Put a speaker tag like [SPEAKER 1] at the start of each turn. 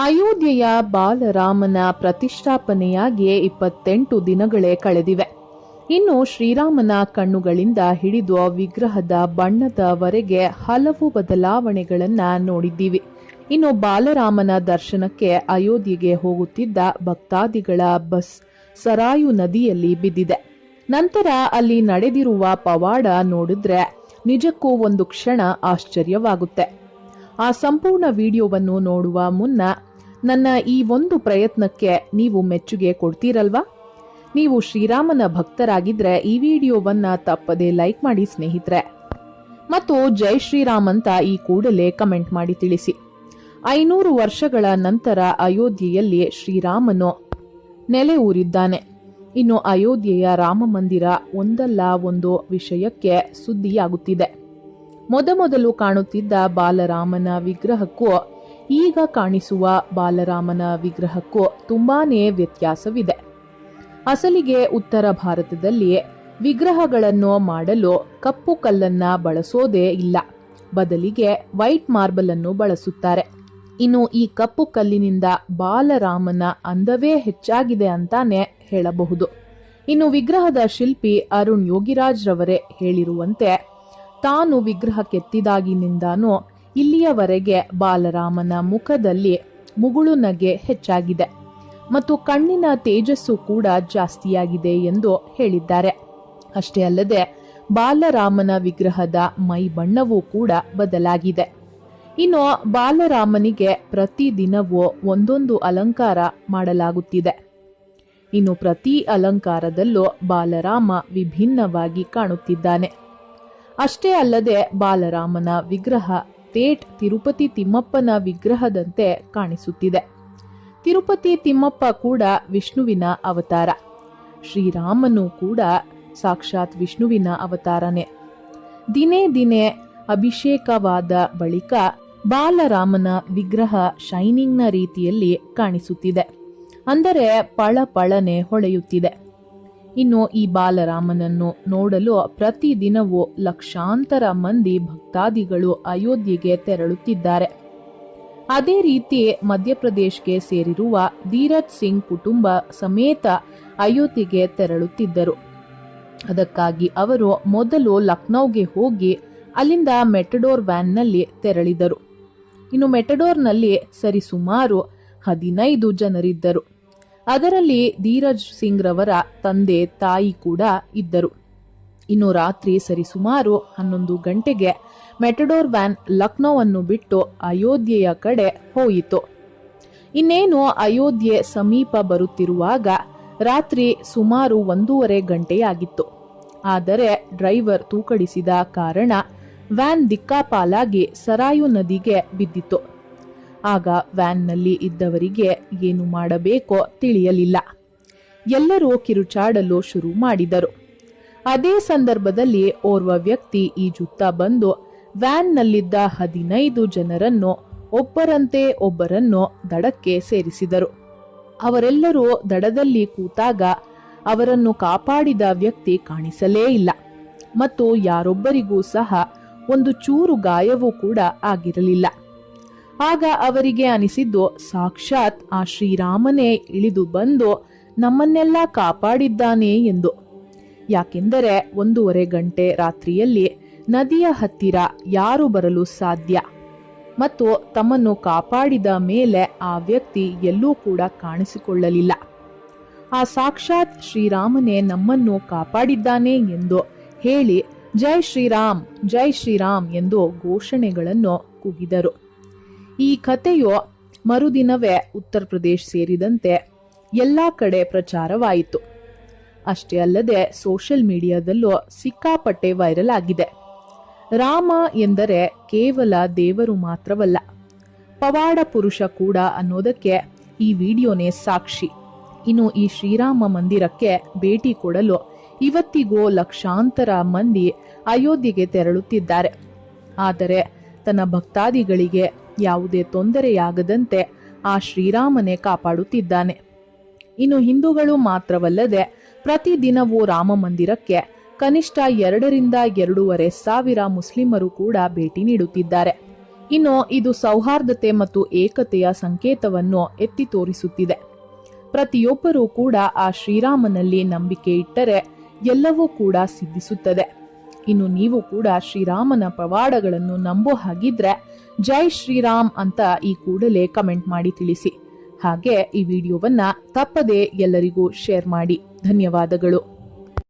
[SPEAKER 1] ಅಯೋಧ್ಯೆಯ ಬಾಲರಾಮನ ಪ್ರತಿಷ್ಠಾಪನೆಯಾಗಿ ಇಪ್ಪತ್ತೆಂಟು ದಿನಗಳೇ ಕಳೆದಿವೆ. ಇನ್ನು ಶ್ರೀರಾಮನ ಕಣ್ಣುಗಳಿಂದ ಹಿಡಿದು ವಿಗ್ರಹದ ಬಣ್ಣದವರೆಗೆ ಹಲವು ಬದಲಾವಣೆಗಳನ್ನು ನೋಡಿದ್ದೀವಿ. ಇನ್ನು ಬಾಲರಾಮನ ದರ್ಶನಕ್ಕೆ ಅಯೋಧ್ಯೆಗೆ ಹೋಗುತ್ತಿದ್ದ ಭಕ್ತಾದಿಗಳ ಬಸ್ ಸರಾಯು ನದಿಯಲ್ಲಿ ಬಿದ್ದಿದೆ. ನಂತರ ಅಲ್ಲಿ ನಡೆದಿರುವ ಪವಾಡ ನೋಡಿದ್ರೆ ನಿಜಕ್ಕೂ ಒಂದು ಕ್ಷಣ ಆಶ್ಚರ್ಯವಾಗುತ್ತೆ. ಆ ಸಂಪೂರ್ಣ ವಿಡಿಯೋವನ್ನು ನೋಡುವ ಮುನ್ನ ನನ್ನ ಈ ಒಂದು ಪ್ರಯತ್ನಕ್ಕೆ ನೀವು ಮೆಚ್ಚುಗೆ ಕೊಡ್ತೀರಲ್ವಾ? ನೀವು ಶ್ರೀರಾಮನ ಭಕ್ತರಾಗಿದ್ರೆ ಈ ವಿಡಿಯೋವನ್ನ ತಪ್ಪದೆ ಲೈಕ್ ಮಾಡಿ ಸ್ನೇಹಿತರೆ. ಮತ್ತು ಜೈ ಶ್ರೀರಾಮ್ ಅಂತ ಈ ಕೂಡಲೇ ಕಮೆಂಟ್ ಮಾಡಿ ತಿಳಿಸಿ. ಐನೂರು ವರ್ಷಗಳ ನಂತರ ಅಯೋಧ್ಯೆಯಲ್ಲಿ ಶ್ರೀರಾಮನು ನೆಲೆ ಊರಿದ್ದಾನೆ. ಇನ್ನು ಅಯೋಧ್ಯೆಯ ರಾಮ ಮಂದಿರ ಒಂದಲ್ಲ ಒಂದು ವಿಷಯಕ್ಕೆ ಸುದ್ದಿಯಾಗುತ್ತಿದೆ. ಮೊದಮೊದಲು ಕಾಣುತ್ತಿದ್ದ ಬಾಲರಾಮನ ವಿಗ್ರಹಕ್ಕೂ ಈಗ ಕಾಣಿಸುವ ಬಾಲರಾಮನ ವಿಗ್ರಹಕ್ಕೂ ತುಂಬಾನೇ ವ್ಯತ್ಯಾಸವಿದೆ. ಅಸಲಿಗೆ ಉತ್ತರ ಭಾರತದಲ್ಲಿ ವಿಗ್ರಹಗಳನ್ನು ಮಾಡಲು ಕಪ್ಪು ಕಲ್ಲನ್ನ ಬಳಸೋದೇ ಇಲ್ಲ. ಬದಲಿಗೆ ವೈಟ್ ಮಾರ್ಬಲ್ ಅನ್ನು ಬಳಸುತ್ತಾರೆ. ಇನ್ನು ಈ ಕಪ್ಪು ಕಲ್ಲಿನಿಂದ ಬಾಲರಾಮನ ಅಂದವೇ ಹೆಚ್ಚಾಗಿದೆ ಅಂತಾನೆ ಹೇಳಬಹುದು. ಇನ್ನು ವಿಗ್ರಹದ ಶಿಲ್ಪಿ ಅರುಣ್ ಯೋಗಿರಾಜ್ ರವರೇ ಹೇಳಿರುವಂತೆ ತಾನು ವಿಗ್ರಹ ಕೆತ್ತಿದಾಗಿನಿಂದಾನೂ ಇಲ್ಲಿಯವರೆಗೆ ಬಾಲರಾಮನ ಮುಖದಲ್ಲಿ ಮುಗುಳು ನಗೆ ಹೆಚ್ಚಾಗಿದೆ ಮತ್ತು ಕಣ್ಣಿನ ತೇಜಸ್ಸು ಕೂಡ ಜಾಸ್ತಿಯಾಗಿದೆ ಎಂದು ಹೇಳಿದ್ದಾರೆ. ಅಷ್ಟೇ ಅಲ್ಲದೆ ಬಾಲರಾಮನ ವಿಗ್ರಹದ ಮೈ ಬಣ್ಣವೂ ಕೂಡ ಬದಲಾಗಿದೆ. ಇನ್ನು ಬಾಲರಾಮನಿಗೆ ಪ್ರತಿದಿನವೂ ಒಂದೊಂದು ಅಲಂಕಾರ ಮಾಡಲಾಗುತ್ತಿದೆ. ಇನ್ನು ಪ್ರತಿ ಅಲಂಕಾರದಲ್ಲೂ ಬಾಲರಾಮ ವಿಭಿನ್ನವಾಗಿ ಕಾಣುತ್ತಿದ್ದಾನೆ. ಅಷ್ಟೇ ಅಲ್ಲದೆ ಬಾಲರಾಮನ ವಿಗ್ರಹ ತೇಟ್ ತಿರುಪತಿ ತಿಮ್ಮಪ್ಪನ ವಿಗ್ರಹದಂತೆ ಕಾಣಿಸುತ್ತಿದೆ. ತಿರುಪತಿ ತಿಮ್ಮಪ್ಪ ಕೂಡ ವಿಷ್ಣುವಿನ ಅವತಾರ. ಶ್ರೀರಾಮನು ಕೂಡ ಸಾಕ್ಷಾತ್ ವಿಷ್ಣುವಿನ ಅವತಾರನೇ. ದಿನೇ ದಿನೇ ಅಭಿಷೇಕವಾದ ಬಳಿಕ ಬಾಲರಾಮನ ವಿಗ್ರಹ ಶೈನಿಂಗ್ನ ರೀತಿಯಲ್ಲಿ ಕಾಣಿಸುತ್ತಿದೆ. ಅಂದರೆ ಪಳಪಳನೆ ಹೊಳೆಯುತ್ತಿದೆ. ಇನ್ನು ಈ ಬಾಲರಾಮನನ್ನು ನೋಡಲು ಪ್ರತಿದಿನವೂ ಲಕ್ಷಾಂತರ ಮಂದಿ ಭಕ್ತಾದಿಗಳು ಅಯೋಧ್ಯೆಗೆ ತೆರಳುತ್ತಿದ್ದಾರೆ. ಅದೇ ರೀತಿ ಮಧ್ಯಪ್ರದೇಶ್ಗೆ ಸೇರಿರುವ ಧೀರಜ್ ಸಿಂಗ್ ಕುಟುಂಬ ಸಮೇತ ಅಯೋಧ್ಯೆಗೆ ತೆರಳುತ್ತಿದ್ದರು. ಅದಕ್ಕಾಗಿ ಅವರು ಮೊದಲು ಲಕ್ನೌಗೆ ಹೋಗಿ ಅಲ್ಲಿಂದ ಮೆಟಡೋರ್ ವ್ಯಾನ್ನಲ್ಲಿ ತೆರಳಿದರು. ಇನ್ನು ಮೆಟಡೋರ್ನಲ್ಲಿ ಸರಿಸುಮಾರು ಹದಿನೈದು ಜನರಿದ್ದರು. ಅದರಲ್ಲಿ ಧೀರಜ್ ಸಿಂಗ್ ರವರ ತಂದೆ, ತಾಯಿ ಕೂಡ ಇದ್ದರು. ಇನ್ನು ರಾತ್ರಿ ಸರಿಸುಮಾರು ಹನ್ನೊಂದು ಗಂಟೆಗೆ ಮೆಟಡೋರ್ ವ್ಯಾನ್ ಲಕ್ನೋವನ್ನು ಬಿಟ್ಟು ಅಯೋಧ್ಯೆಯ ಕಡೆ ಹೋಯಿತು. ಇನ್ನೇನು ಅಯೋಧ್ಯೆ ಸಮೀಪ ಬರುತ್ತಿರುವಾಗ ರಾತ್ರಿ ಸುಮಾರು ಒಂದೂವರೆ ಗಂಟೆಯಾಗಿತ್ತು. ಆದರೆ ಡ್ರೈವರ್ ತೂಕಡಿಸಿದ ಕಾರಣ ವ್ಯಾನ್ ದಿಕ್ಕಾಪಾಲಾಗಿ ಸರಾಯು ನದಿಗೆ ಬಿದ್ದಿತು ಆಗ ವ್ಯಾನ್ನಲ್ಲಿ ಇದ್ದವರಿಗೆ ಏನು ಮಾಡಬೇಕೋ ತಿಳಿಯಲಿಲ್ಲ. ಎಲ್ಲರೂ ಕಿರುಚಾಡಲು ಶುರು ಮಾಡಿದರು. ಅದೇ ಸಂದರ್ಭದಲ್ಲಿ ಓರ್ವ ವ್ಯಕ್ತಿ ಈಜುತ್ತಾ ಬಂದು ವ್ಯಾನ್ನಲ್ಲಿದ್ದ ಹದಿನೈದು ಜನರನ್ನು ಒಬ್ಬರಂತೆ ಒಬ್ಬರನ್ನು ದಡಕ್ಕೆ ಸೇರಿಸಿದರು. ಅವರೆಲ್ಲರೂ ದಡದಲ್ಲಿ ಕೂತಾಗ ಅವರನ್ನು ಕಾಪಾಡಿದ ವ್ಯಕ್ತಿ ಕಾಣಿಸಲೇ ಇಲ್ಲ. ಮತ್ತು ಯಾರೊಬ್ಬರಿಗೂ ಸಹ ಒಂದು ಚೂರು ಗಾಯವೂ ಕೂಡ ಆಗಿರಲಿಲ್ಲ. ಆಗ ಅವರಿಗೆ ಅನಿಸಿದ್ದು, ಸಾಕ್ಷಾತ್ ಆ ಶ್ರೀರಾಮನೇ ಇಳಿದು ಬಂದು ನಮ್ಮನ್ನೆಲ್ಲ ಕಾಪಾಡಿದ್ದಾನೆ ಎಂದು. ಯಾಕೆಂದರೆ ಒಂದೂವರೆ ಗಂಟೆ ರಾತ್ರಿಯಲ್ಲಿ ನದಿಯ ಹತ್ತಿರ ಯಾರು ಬರಲು ಸಾಧ್ಯ. ಮತ್ತು ತಮ್ಮನ್ನು ಕಾಪಾಡಿದ ಮೇಲೆ ಆ ವ್ಯಕ್ತಿ ಎಲ್ಲೂ ಕೂಡ ಕಾಣಿಸಿಕೊಳ್ಳಲಿಲ್ಲ. ಆ ಸಾಕ್ಷಾತ್ ಶ್ರೀರಾಮನೇ ನಮ್ಮನ್ನು ಕಾಪಾಡಿದ್ದಾನೆ ಎಂದು ಹೇಳಿ ಜೈ ಶ್ರೀರಾಮ್ ಜೈ ಶ್ರೀರಾಮ್ ಎಂದು ಘೋಷಣೆಗಳನ್ನು ಕೂಗಿದರು. ಈ ಕಥೆಯು ಮರುದಿನವೇ ಉತ್ತರ ಪ್ರದೇಶ್ ಸೇರಿದಂತೆ ಎಲ್ಲ ಕಡೆ ಪ್ರಚಾರವಾಯಿತು. ಅಷ್ಟೇ ಅಲ್ಲದೆ ಸೋಷಿಯಲ್ ಮೀಡಿಯಾದಲ್ಲೂ ಸಿಕ್ಕಾಪಟ್ಟೆ ವೈರಲ್ ಆಗಿದೆ. ರಾಮ ಎಂದರೆ ಕೇವಲ ದೇವರು ಮಾತ್ರವಲ್ಲ, ಪವಾಡ ಪುರುಷ ಕೂಡ ಅನ್ನೋದಕ್ಕೆ ಈ ವಿಡಿಯೋನೇ ಸಾಕ್ಷಿ. ಇನ್ನು ಈ ಶ್ರೀರಾಮ ಮಂದಿರಕ್ಕೆ ಭೇಟಿ ಕೊಡಲು ಇವತ್ತಿಗೂ ಲಕ್ಷಾಂತರ ಮಂದಿ ಅಯೋಧ್ಯೆಗೆ ತೆರಳುತ್ತಿದ್ದಾರೆ. ಆದರೆ ತನ್ನ ಭಕ್ತಾದಿಗಳಿಗೆ ಯಾವುದೇ ತೊಂದರೆಯಾಗದಂತೆ ಆ ಶ್ರೀರಾಮನೇ ಕಾಪಾಡುತ್ತಿದ್ದಾನೆ. ಇನ್ನು ಹಿಂದೂಗಳು ಮಾತ್ರವಲ್ಲದೆ ಪ್ರತಿದಿನವೂ ರಾಮ ಮಂದಿರಕ್ಕೆ ಕನಿಷ್ಠ ಎರಡರಿಂದ ಎರಡೂವರೆ ಸಾವಿರ ಮುಸ್ಲಿಮರು ಕೂಡ ಭೇಟಿ ನೀಡುತ್ತಿದ್ದಾರೆ. ಇನ್ನು ಇದು ಸೌಹಾರ್ದತೆ ಮತ್ತು ಏಕತೆಯ ಸಂಕೇತವನ್ನು ಎತ್ತಿ ತೋರಿಸುತ್ತಿದೆ. ಪ್ರತಿಯೊಬ್ಬರೂ ಕೂಡ ಆ ಶ್ರೀರಾಮನಲ್ಲಿ ನಂಬಿಕೆ ಇಟ್ಟರೆ ಎಲ್ಲವೂ ಕೂಡ ಸಿದ್ಧಿಸುತ್ತದೆ. ಇನ್ನು ನೀವು ಕೂಡ ಶ್ರೀರಾಮನ ಪವಾಡಗಳನ್ನು ನಂಬೋ ಹಾಗಿದ್ರೆ ಜೈ ಶ್ರೀರಾಮ್ ಅಂತ ಈ ಕೂಡಲೇ ಕಮೆಂಟ್ ಮಾಡಿ ತಿಳಿಸಿ. ಹಾಗೆ ಈ ವಿಡಿಯೋವನ್ನ ತಪ್ಪದೇ ಎಲ್ಲರಿಗೂ ಶೇರ್ ಮಾಡಿ. ಧನ್ಯವಾದಗಳು.